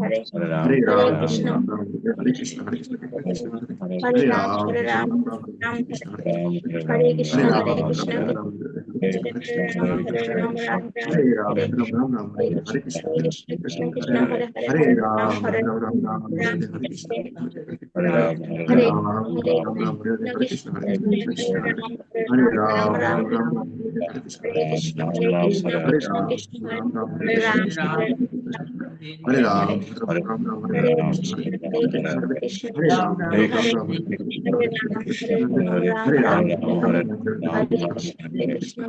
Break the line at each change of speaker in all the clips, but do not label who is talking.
हरे हरे राम कृष्ण हरे कृष्ण हरे कृष्ण हरे राम हरे राम हरे कृष्ण हरे कृष्ण हरे राम राम राम हरे कृष्ण हरे राम राम राम राम हरे कृष्ण हरे राम राम राम राम हरे कृष्ण हरे कृष्ण हरे राम राम राम हरे कृष्ण हरे राम राम हरे कृष्ण हरे राम राम राम राम हरे कृष्ण हरे राम राम राम हरे कृष्ण हरे राम राम राम हरे Krishna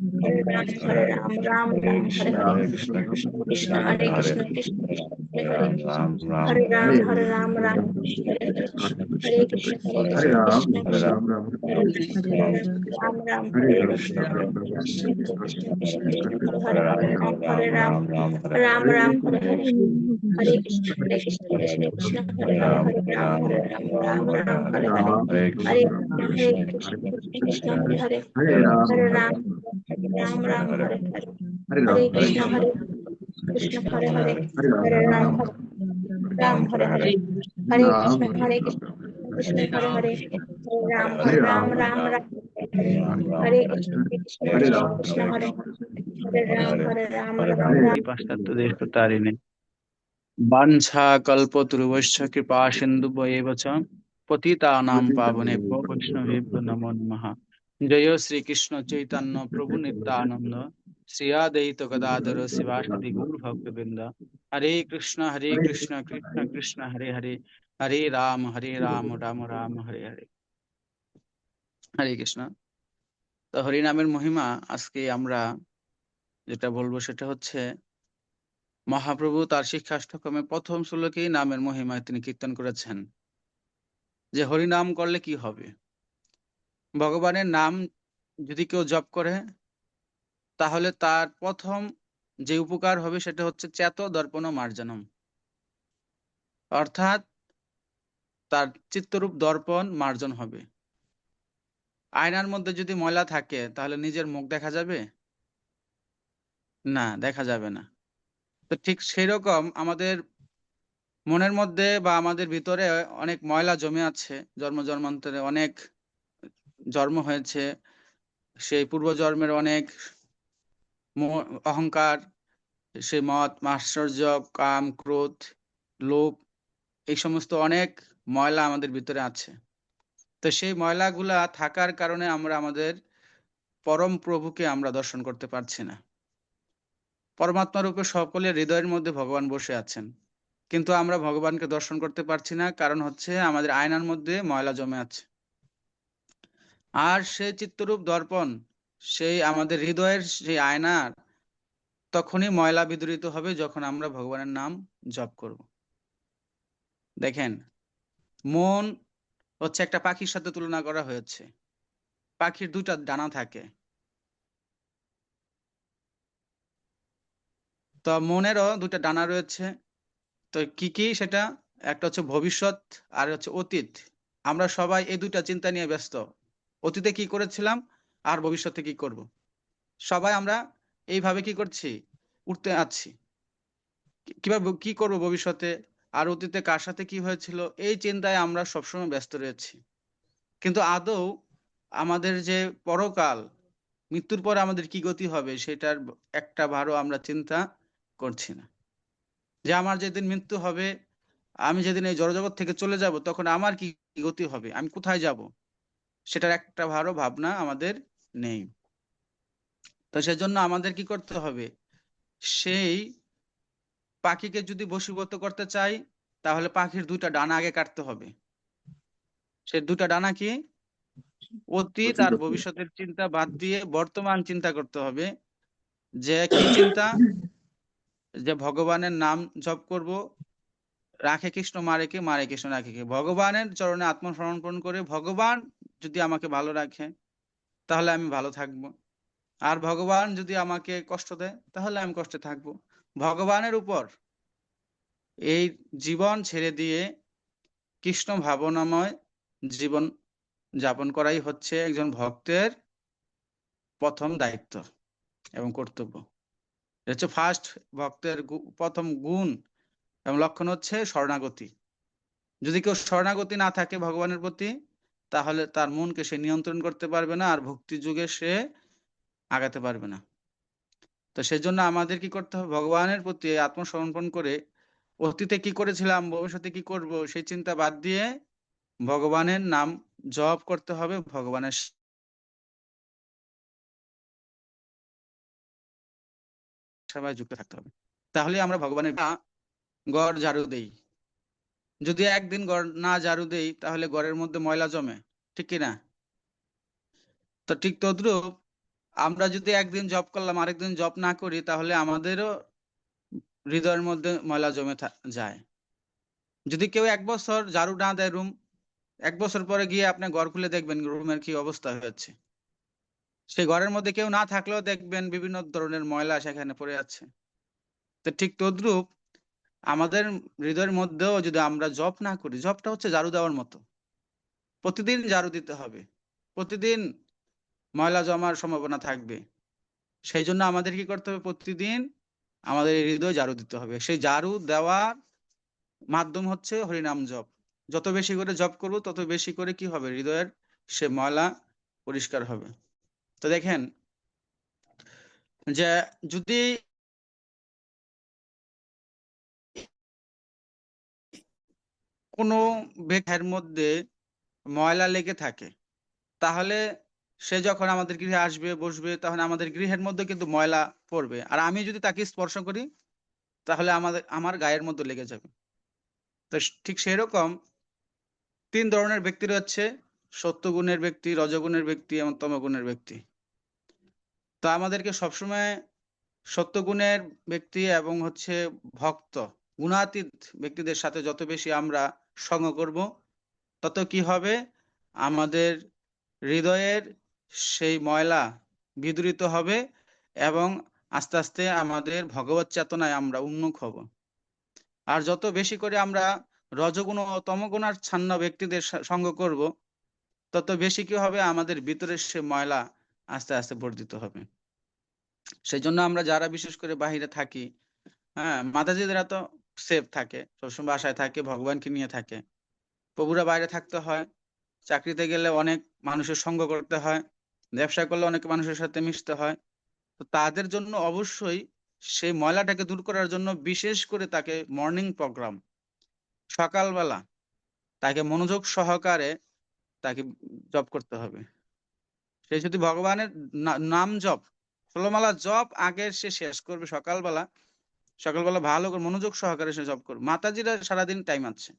Ram Ram Krishna Krishna Krishna Hare Krishna Krishna Ram Hare Ram Hare Ram Ram Hare Krishna Hare Ram Ram Ram Hare Ram Hare Ram Ram Ram Hare Krishna Krishna Hare Ram Ram Ram Ram Hare Krishna Hare Krishna Krishna Hare Ram Hare Ram Ram Ram हरे हरे हरे हरे हरे राम राम हरे कृष्ण हरे हरे हरे राम राम राम हरे कृष्ण हरे हरे हरे राम
कृपा सिन्धुभैव पतिता पावने नमो नमः జయ శ్రీకృష్ణ చైతన్య ప్రభు నిత్యానంద శ్రీయాదయిత గదాధర శివాషది గౌర్ భక్తబింద హరే కృష్ణ হরে কৃষ্ণ కృష్ణ কৃষ্ণ హరే హరే হরে రామ হরে রাম রাম রাম হরে হরে হরে কৃষ্ণ তো হরিনামের মহিমা আজকে আমরা যেটা বলবো সেটা হচ্ছে মহাপ্রভু তার শিক্ষাষ্টকমে প্রথম শ্লোকেই নামের মহিমায় তিনি কীর্তন করেছেন যে হরিনাম করলে কি হবে ভগবানের নাম যদি কেউ জপ করে তাহলে তার প্রথম যে উপকার হবে সেটা হচ্ছে চেত দর্পণ মার্জনম অর্থাৎ তার চিত্তরূপ দর্পণ মার্জন হবে আয়নার মধ্যে যদি ময়লা থাকে তাহলে নিজের মুখ দেখা যাবে না দেখা যাবে না তো ঠিক রকম আমাদের মনের মধ্যে বা আমাদের ভিতরে অনেক ময়লা জমে আছে জন্ম জন্মান্তরে অনেক জন্ম হয়েছে সেই পূর্বজন্মের অনেক অহংকার সে মত মাশ্চর্য কাম ক্রোধ লোভ এই সমস্ত অনেক ময়লা আমাদের ভিতরে আছে তো সেই ময়লাগুলা থাকার কারণে আমরা আমাদের পরম প্রভুকে আমরা দর্শন করতে পারছি না পরমাত্মা রূপে সকলের হৃদয়ের মধ্যে ভগবান বসে আছেন কিন্তু আমরা ভগবানকে দর্শন করতে পারছি না কারণ হচ্ছে আমাদের আয়নার মধ্যে ময়লা জমে আছে আর সে চিত্তরূপ দর্পণ সেই আমাদের হৃদয়ের সেই আয়নার তখনই ময়লা বিদরিত হবে যখন আমরা ভগবানের নাম জপ করব দেখেন মন হচ্ছে একটা পাখির সাথে তুলনা করা হয়েছে পাখির দুটা ডানা থাকে তো মনেরও দুটা ডানা রয়েছে তো কি কি সেটা একটা হচ্ছে ভবিষ্যৎ আর হচ্ছে অতীত আমরা সবাই এই দুটা চিন্তা নিয়ে ব্যস্ত অতীতে কি করেছিলাম আর ভবিষ্যতে কি করব। সবাই আমরা এইভাবে কি করছি উঠতে আছি কিভাবে কি করব ভবিষ্যতে আর অতীতে কার সাথে কি হয়েছিল এই চিন্তায় আমরা সবসময় ব্যস্ত রয়েছি কিন্তু আদৌ আমাদের যে পরকাল মৃত্যুর পরে আমাদের কি গতি হবে সেটার একটা ভারও আমরা চিন্তা করছি না যে আমার যেদিন মৃত্যু হবে আমি যেদিন এই জড়জগৎ থেকে চলে যাব তখন আমার কি গতি হবে আমি কোথায় যাব সেটার একটা ভালো ভাবনা আমাদের নেই তো সেজন্য আমাদের কি করতে হবে সেই পাখিকে যদি বসিবত করতে চাই তাহলে পাখির দুইটা ডানা আগে কাটতে হবে সে দুটা ডানা কি অতীত আর ভবিষ্যতের চিন্তা বাদ দিয়ে বর্তমান চিন্তা করতে হবে যে কি চিন্তা যে ভগবানের নাম জপ করব রাখে কৃষ্ণ মারে কে মারে কৃষ্ণ রাখেকে ভগবানের চরণে আত্মসমর্পণ করে ভগবান যদি আমাকে ভালো রাখে তাহলে আমি ভালো থাকব আর ভগবান যদি আমাকে কষ্ট দেয় তাহলে আমি কষ্টে থাকব ভগবানের উপর এই জীবন ছেড়ে দিয়ে কৃষ্ণ ভাবনাময় জীবন যাপন করাই হচ্ছে একজন ভক্তের প্রথম দায়িত্ব এবং কর্তব্য হচ্ছে ফার্স্ট ভক্তের প্রথম গুণ এবং লক্ষণ হচ্ছে শরণাগতি যদি কেউ শরণাগতি না থাকে ভগবানের প্রতি তাহলে তার মনকে সে নিয়ন্ত্রণ করতে পারবে না আর ভক্তি যুগে সে আগাতে পারবে না তো সেজন্য আমাদের কি করতে হবে ভগবানের প্রতি আত্মসমর্পণ করে অতীতে কি করেছিলাম ভবিষ্যতে কি করব সেই চিন্তা বাদ দিয়ে ভগবানের নাম জপ করতে হবে ভগবানের সেবায় যুক্ত থাকতে হবে তাহলে আমরা ভগবানের গড় ঝাড়ু দেই যদি একদিন গড় না ঝাড়ু দেই তাহলে গড়ের মধ্যে ময়লা জমে ঠিক কিনা তো ঠিক তদ্রুপ আমরা যদি একদিন জব করলাম আরেকদিন জব না করি তাহলে আমাদেরও হৃদয়ের মধ্যে ময়লা জমে যায় যদি কেউ এক বছর ঝাড়ু না দেয় রুম এক বছর পরে গিয়ে আপনি ঘর খুলে দেখবেন রুমের কি অবস্থা হয়েছে সেই ঘরের মধ্যে কেউ না থাকলেও দেখবেন বিভিন্ন ধরনের ময়লা সেখানে পড়ে আছে তো ঠিক তদ্রুপ আমাদের হৃদয়ের মধ্যেও যদি আমরা জপ না করি জপটা হচ্ছে ঝাড়ু দেওয়ার মতো প্রতিদিন ঝাড়ু দিতে হবে প্রতিদিন ময়লা জমার সম্ভাবনা থাকবে সেই জন্য আমাদের কি করতে হবে প্রতিদিন আমাদের হৃদয় ঝাড়ু দিতে হবে সেই ঝাড়ু দেওয়ার মাধ্যম হচ্ছে হরিনাম জপ যত বেশি করে জপ করব তত বেশি করে কি হবে হৃদয়ের সে ময়লা পরিষ্কার হবে তো দেখেন যে যদি কোনো ব্যক্তির মধ্যে ময়লা লেগে থাকে তাহলে সে যখন আমাদের গৃহে আসবে বসবে তখন আমাদের গৃহের মধ্যে কিন্তু ময়লা পড়বে আর আমি যদি তাকে স্পর্শ করি তাহলে আমাদের আমার গায়ের মধ্যে লেগে যাবে তো ঠিক সেরকম তিন ধরনের ব্যক্তি রয়েছে সত্যগুণের ব্যক্তি রজগুণের ব্যক্তি এবং তমগুণের ব্যক্তি তো আমাদেরকে সবসময় সত্যগুণের ব্যক্তি এবং হচ্ছে ভক্ত গুণাতীত ব্যক্তিদের সাথে যত বেশি আমরা সঙ্গ করব তত কি হবে আমাদের হৃদয়ের সেই ময়লা বিদরিত হবে এবং আস্তে আস্তে আমাদের ভগবত চেতনায় আমরা উন্মুখ হব আর যত বেশি করে আমরা রজগুণ ও তমগুণার ছান্ন ব্যক্তিদের সঙ্গ করব তত বেশি কি হবে আমাদের ভিতরের সে ময়লা আস্তে আস্তে বর্ধিত হবে সেই জন্য আমরা যারা বিশেষ করে বাহিরে থাকি হ্যাঁ মাতাজিদের তো সেফ থাকে সবসময় বাসায় থাকে ভগবানকে নিয়ে থাকে প্রভুরা বাইরে থাকতে হয় চাকরিতে গেলে অনেক মানুষের সঙ্গ করতে হয় ব্যবসা করলে অনেক মানুষের সাথে মিশতে হয় তো তাদের জন্য অবশ্যই সেই ময়লাটাকে দূর করার জন্য বিশেষ করে তাকে মর্নিং প্রোগ্রাম সকালবেলা তাকে মনোযোগ সহকারে তাকে জপ করতে হবে সে যদি ভগবানের নাম জপ খোলমালা জপ আগে সে শেষ করবে সকালবেলা সকালবেলা ভালো করে মনোযোগ সহকারে সে জব করবে মাতাজিরা সারাদিন টাইম আছে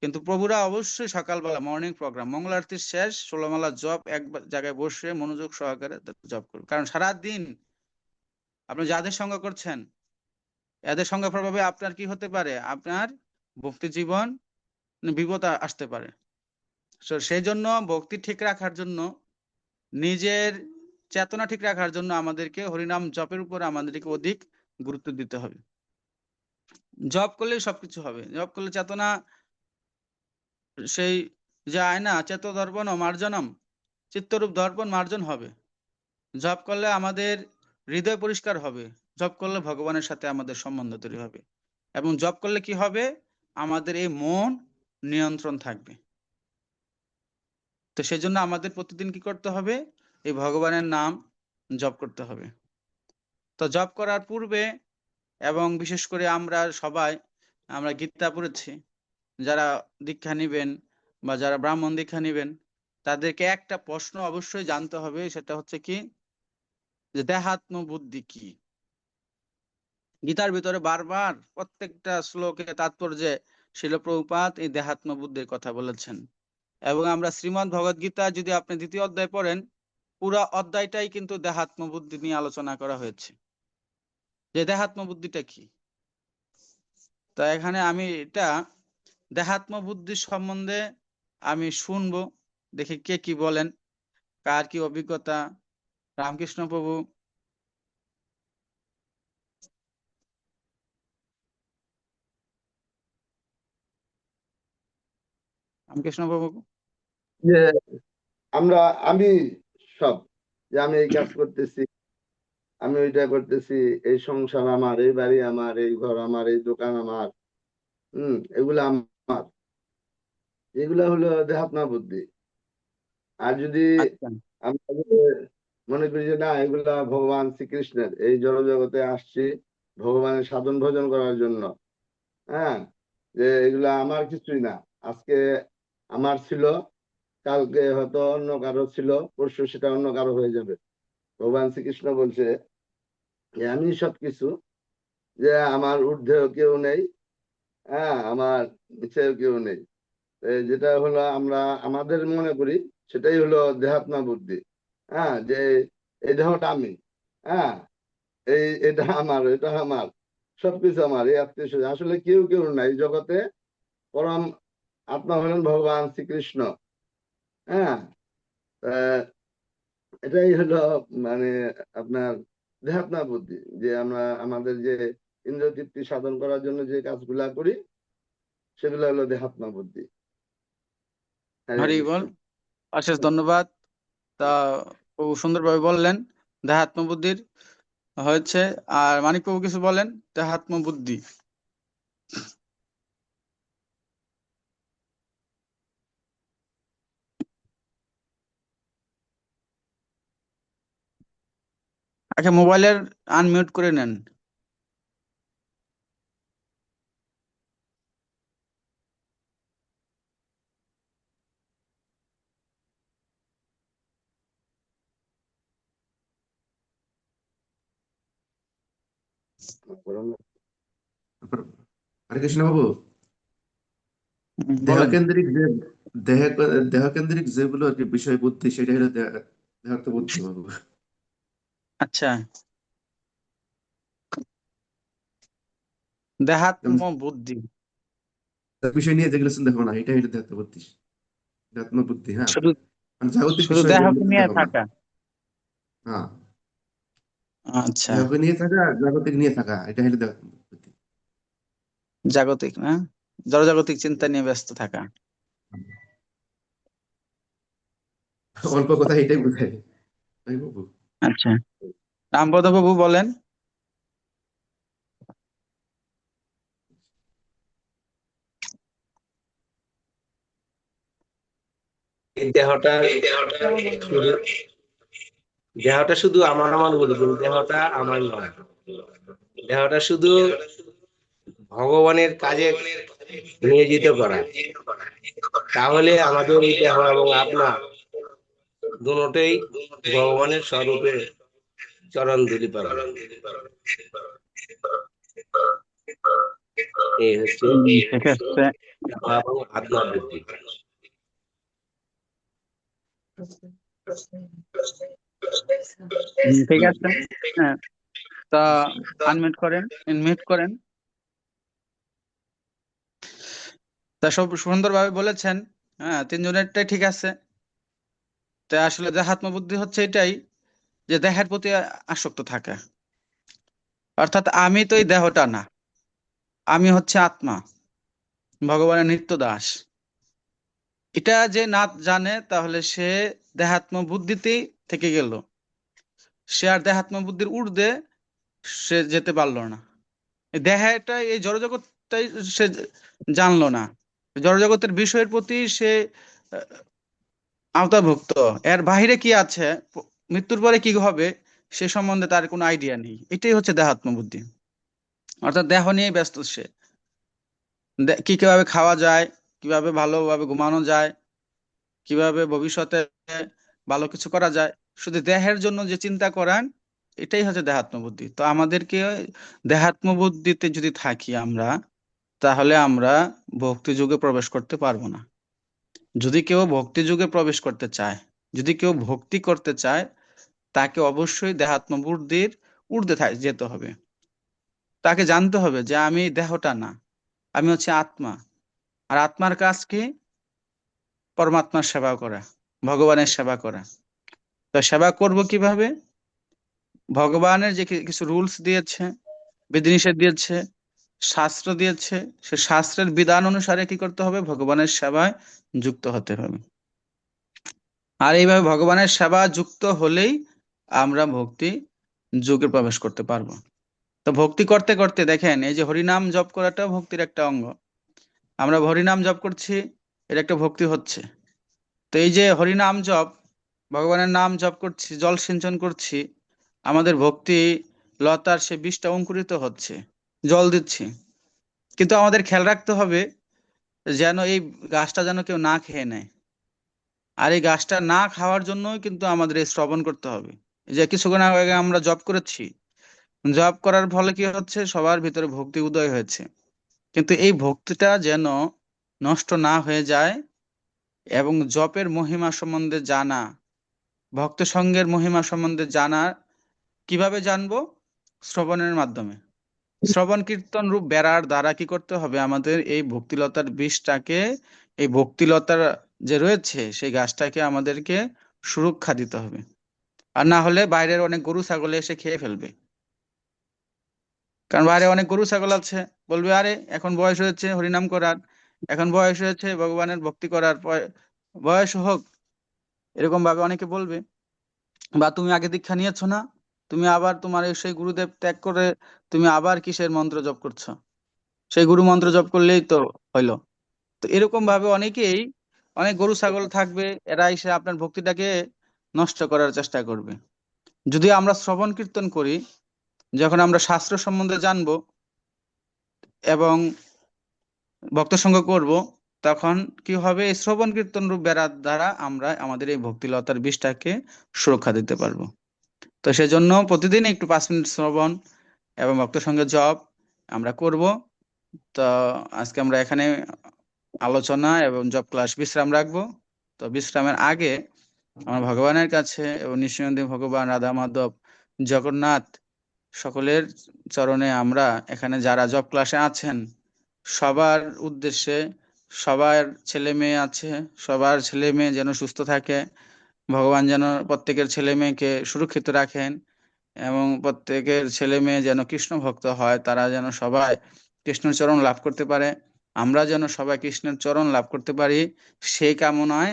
কিন্তু প্রভুরা অবশ্যই সকালবেলা মর্নিং প্রোগ্রাম মঙ্গল আরতির শেষ ষোলোমালা জব এক জায়গায় বসে মনোযোগ সহকারে জব করবে কারণ সারাদিন আপনি যাদের সঙ্গে করছেন এদের সঙ্গে প্রভাবে আপনার কি হতে পারে আপনার ভক্তি জীবন বিপদ আসতে পারে তো সেই জন্য ভক্তি ঠিক রাখার জন্য নিজের চেতনা ঠিক রাখার জন্য আমাদেরকে হরিনাম জপের উপর আমাদেরকে অধিক গুরুত্ব দিতে হবে জব করলে সবকিছু হবে জব করলে চেতনা সেই যে আয়না চেত দর্পণ ও মার্জনম চিত্তরূপ দর্পণ মার্জন হবে জব করলে আমাদের হৃদয় পরিষ্কার হবে জব করলে ভগবানের সাথে আমাদের সম্বন্ধ তৈরি হবে এবং জব করলে কি হবে আমাদের এই মন নিয়ন্ত্রণ থাকবে তো সেজন্য আমাদের প্রতিদিন কি করতে হবে এই ভগবানের নাম জব করতে হবে তো জব করার পূর্বে এবং বিশেষ করে আমরা সবাই আমরা গীতা পড়েছি যারা দীক্ষা নেবেন বা যারা ব্রাহ্মণ দীক্ষা নেবেন তাদেরকে একটা প্রশ্ন অবশ্যই জানতে হবে সেটা হচ্ছে কি যে দেহাত্ম বুদ্ধি কি গীতার ভিতরে বারবার প্রত্যেকটা শ্লোকে তাৎপর্যে শিলপ্রপাত এই দেহাত্ম বুদ্ধির কথা বলেছেন এবং আমরা শ্রীমদ ভগৎ গীতা যদি আপনি দ্বিতীয় অধ্যায় পড়েন পুরা অধ্যায়টাই কিন্তু দেহাত্ম বুদ্ধি নিয়ে আলোচনা করা হয়েছে যে দেহাত্ম বুদ্ধিটা কি তা এখানে আমি এটা দেহাত্ম বুদ্ধি সম্বন্ধে আমি শুনবো দেখি কে কি বলেন কার কি অভিজ্ঞতা রামকৃষ্ণ প্রভু
রামকৃষ্ণ প্রভু আমরা আমি সব যে আমি এই কাজ করতেছি আমি ওইটা করতেছি এই সংসার আমার এই বাড়ি আমার এই ঘর আমার এই দোকান আমার হম এগুলো আমার এগুলা হলো দেহাত্মা বুদ্ধি আর যদি আচ্ছা। মনে করি যে না এগুলা ভগবান শ্রীকৃষ্ণের এই জড় আসছি ভগবানের সাধন ভজন করার জন্য হ্যাঁ যে এগুলা আমার কিছুই না আজকে আমার ছিল কালকে হয়তো অন্য কারো ছিল পরশু সেটা অন্য কারো হয়ে যাবে ভগবান শ্রীকৃষ্ণ বলছে যে আমি সবকিছু যে আমার ঊর্ধ্বেও কেউ নেই হ্যাঁ আমার নিচেও কেউ নেই যেটা হলো আমরা আমাদের মনে করি সেটাই হলো দেহাত্মা বুদ্ধি হ্যাঁ যে এই দেহটা আমি হ্যাঁ এই এটা আমার এটা আমার সবকিছু আমার এই আত্মীয় আসলে কেউ কেউ নাই জগতে পরম আত্মা হলেন ভগবান শ্রীকৃষ্ণ হ্যাঁ এটাই হলো মানে আপনার ধ্যাপনা বুদ্ধি যে আমরা আমাদের যে ইন্দ্র তৃপ্তি সাধন করার জন্য যে কাজগুলা করি সেগুলো হলো ধ্যাপনা বুদ্ধি
হ্যাঁ, হরি বল অশেষ ধন্যবাদ তা সুন্দর সুন্দরভাবে বললেন দেহাত্ম বুদ্ধির হয়েছে আর মানিকবাবু কিছু বলেন দেহাত্ম বুদ্ধি আচ্ছা মোবাইলের আনমিউট করে নেন
কৃষ্ণ বাবু দেহকেন্দ্রিক যে দেহ দেহকেন্দ্রিক যেগুলো আর কি বিষয় বুদ্ধি সেটাই হলো দেহাত্ম বুদ্ধি বাবু আচ্ছা দেহাত্ম বুদ্ধি বিষয় নিয়ে যেগুলো এটা এটা দেহাত্ম বুদ্ধি দেহাত্ম বুদ্ধি হ্যাঁ শুধু মানে জাগতিক শুধু দেহকে নিয়ে থাকা হ্যাঁ আচ্ছা দেহকে নিয়ে থাকা জাগতিক নিয়ে থাকা এটা হলো দেহাত্ম বুদ্ধি
জাগতিক না জড়জাগতিক চিন্তা নিয়ে ব্যস্ত থাকা অল্প কথা এটাই বুঝাই তাই বাবু আচ্ছা রামপদ বাবু বলেন দেহটা দেহটা শুধু আমার আমার বলি কিন্তু দেহটা আমার নয় দেহটা শুধু ভগবানের কাজে নিয়োজিত করা তাহলে আমাদের
এই দেহ এবং আত্মা দুটোই ভগবানের স্বরূপে চরণ ধুলি পালন
এই হচ্ছে আত্মাবৃত্তি ঠিক আছে
হ্যাঁ তা আনমিউট করেন ইনমিউট করেন তা সব সুন্দরভাবে বলেছেন হ্যাঁ তিনজনেরটাই ঠিক আছে তা আসলে যে হাতমা বুদ্ধি হচ্ছে এটাই যে দেহের প্রতি আসক্ত থাকে অর্থাৎ আমি তো এই দেহটা না আমি হচ্ছে আত্মা ভগবানের নিত্য দাস এটা যে না জানে তাহলে সে দেহাত্ম বুদ্ধিতেই থেকে গেল সে আর দেহাত্ম বুদ্ধির ঊর্ধ্বে সে যেতে পারলো না দেহটা এই জড়জগৎটাই সে জানলো না জড়জগতের বিষয়ের প্রতি সে আওতাভুক্ত এর বাহিরে কি আছে মৃত্যুর পরে কি হবে সে সম্বন্ধে তার কোনো আইডিয়া নেই এটাই হচ্ছে দেহাত্ম বুদ্ধি অর্থাৎ দেহ নিয়ে ব্যস্ত সে কি কিভাবে খাওয়া যায় কিভাবে ভালোভাবে ঘুমানো যায় কিভাবে ভবিষ্যতে ভালো কিছু করা যায় শুধু দেহের জন্য যে চিন্তা করেন এটাই হচ্ছে দেহাত্ম বুদ্ধি তো আমাদেরকে দেহাত্ম বুদ্ধিতে যদি থাকি আমরা তাহলে আমরা ভক্তি যুগে প্রবেশ করতে পারবো না যদি কেউ ভক্তি যুগে প্রবেশ করতে চায় যদি কেউ ভক্তি করতে চায় তাকে অবশ্যই দেহাত্মবুদ্ধির উর্ধে যেতে হবে তাকে জানতে হবে যে আমি দেহটা না আমি হচ্ছে আত্মা আর আত্মার কাজ কি পরমাত্মার সেবা করা ভগবানের সেবা করা তো সেবা করব কিভাবে ভগবানের যে কিছু রুলস দিয়েছে বিধিনিষেধ দিয়েছে শাস্ত্র দিয়েছে সে শাস্ত্রের বিধান অনুসারে কি করতে হবে ভগবানের সেবায় যুক্ত হতে হবে আর এইভাবে ভগবানের সেবা যুক্ত হলেই আমরা ভক্তি যুগে প্রবেশ করতে পারবো তো ভক্তি করতে করতে দেখেন এই যে হরিনাম জপ করাটা ভক্তির একটা অঙ্গ আমরা হরিনাম জপ করছি এটা একটা ভক্তি হচ্ছে তো এই যে হরিনাম জপ ভগবানের নাম জপ করছি জল সিঞ্চন করছি আমাদের ভক্তি লতার সে বিষটা অঙ্কুরিত হচ্ছে জল দিচ্ছি কিন্তু আমাদের খেয়াল রাখতে হবে যেন এই গাছটা যেন কেউ না খেয়ে নেয় আর এই গাছটা না খাওয়ার জন্যই কিন্তু আমাদের শ্রবণ করতে হবে যে কিছুক্ষণ আগে আমরা জব করেছি জব করার ফলে কি হচ্ছে সবার ভিতরে ভক্তি উদয় হয়েছে কিন্তু এই ভক্তিটা যেন নষ্ট না হয়ে যায় এবং জপের মহিমা সম্বন্ধে জানা ভক্ত সঙ্গের মহিমা সম্বন্ধে জানা কিভাবে জানবো শ্রবণের মাধ্যমে শ্রবণ কীর্তন রূপ বেড়ার দ্বারা কি করতে হবে আমাদের এই ভক্তিলতার বীজটাকে এই ভক্তিলতার যে রয়েছে সেই গাছটাকে আমাদেরকে সুরক্ষা দিতে হবে আর না হলে বাইরের অনেক গরু ছাগলে এসে খেয়ে ফেলবে কারণ বাইরে অনেক গরু ছাগল আছে বলবে আরে এখন বয়স হয়েছে হরিনাম করার এখন বয়স হয়েছে ভগবানের ভক্তি করার বয়স হোক এরকম ভাবে অনেকে বলবে বা তুমি আগে দীক্ষা নিয়েছো না তুমি আবার তোমার সেই গুরুদেব ত্যাগ করে তুমি আবার কিসের মন্ত্র জপ করছো সেই গুরু মন্ত্র জপ করলেই তো হইলো তো এরকম ভাবে অনেকেই অনেক গরু ছাগল থাকবে এরা এসে আপনার ভক্তিটাকে নষ্ট করার চেষ্টা করবে যদি আমরা শ্রবণ কীর্তন করি যখন আমরা শাস্ত্র সম্বন্ধে জানব এবং ভক্ত সঙ্গ করব তখন কি হবে এই শ্রবণ কীর্তন রূপ বেড়ার দ্বারা আমরা আমাদের এই ভক্তিলতার বিষটাকে সুরক্ষা দিতে পারবো তো সেজন্য প্রতিদিন একটু পাঁচ মিনিট শ্রবণ এবং ভক্ত সঙ্গে জপ আমরা করব তো আজকে আমরা এখানে আলোচনা এবং জব ক্লাস বিশ্রাম রাখবো তো বিশ্রামের আগে আমার ভগবানের কাছে এবং নিঃসন্দেহ ভগবান রাধা মাধব জগন্নাথ সকলের চরণে আমরা এখানে যারা জব ক্লাসে আছেন সবার উদ্দেশ্যে সবার ছেলে মেয়ে আছে সবার ছেলে মেয়ে যেন সুস্থ থাকে ভগবান যেন প্রত্যেকের ছেলে মেয়েকে সুরক্ষিত রাখেন এবং প্রত্যেকের ছেলে মেয়ে যেন কৃষ্ণ ভক্ত হয় তারা যেন সবাই কৃষ্ণের চরণ লাভ করতে পারে আমরা যেন সবাই কৃষ্ণের চরণ লাভ করতে পারি সেই কামনায়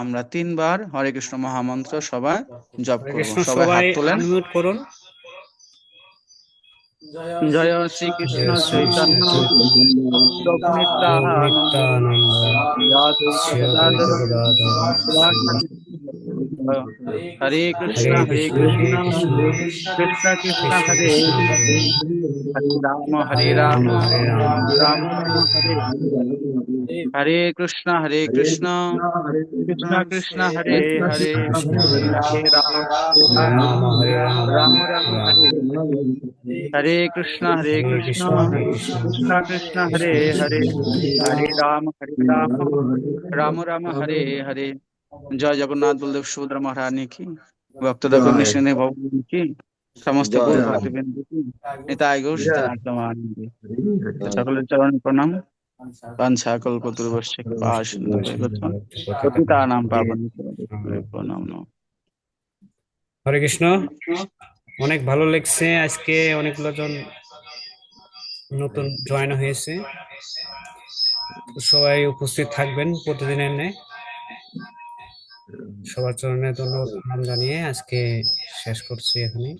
আমরা তিনবার হরে কৃষ্ণ মহামন্ত্র সবাই জপ করব সবাই হাত তোলেন
করুন জয় শ্রী কৃষ্ণ চৈতন্য
হরে কৃষ্ণ হরে কৃষ্ণ কৃষ্ণ কৃষ্ণ হরে
হরে রাম হরে রাম
রাম রাম হরে হরে
হরে কৃষ্ণ হরে কৃষ্ণ কৃষ্ণ কৃষ্ণ হরে হরে হরে কৃষ্ণ হরে কৃষ্ণ কৃষ্ণ কৃষ্ণ হরে হরে হরে রাম হরে রাম রাম রাম হরে হরে জয় জগন্নাথ বলদেব সুভদ্রা মহারানী কি ভক্ত কমিশনে কি সমস্ত নিতাই সকলের চরণ প্রণাম పంచాకలు కుతురువశ్య পাবন প্রণাম হরে কৃষ্ণ অনেক ভালো লেগছে আজকে অনেকগুলো জন নতুন জয়েন হয়েছে সবাই উপস্থিত থাকবেন প্রতিদিনের নে
সবার চরণে ধন্যবাদ জানিয়ে আজকে শেষ করছি এখানে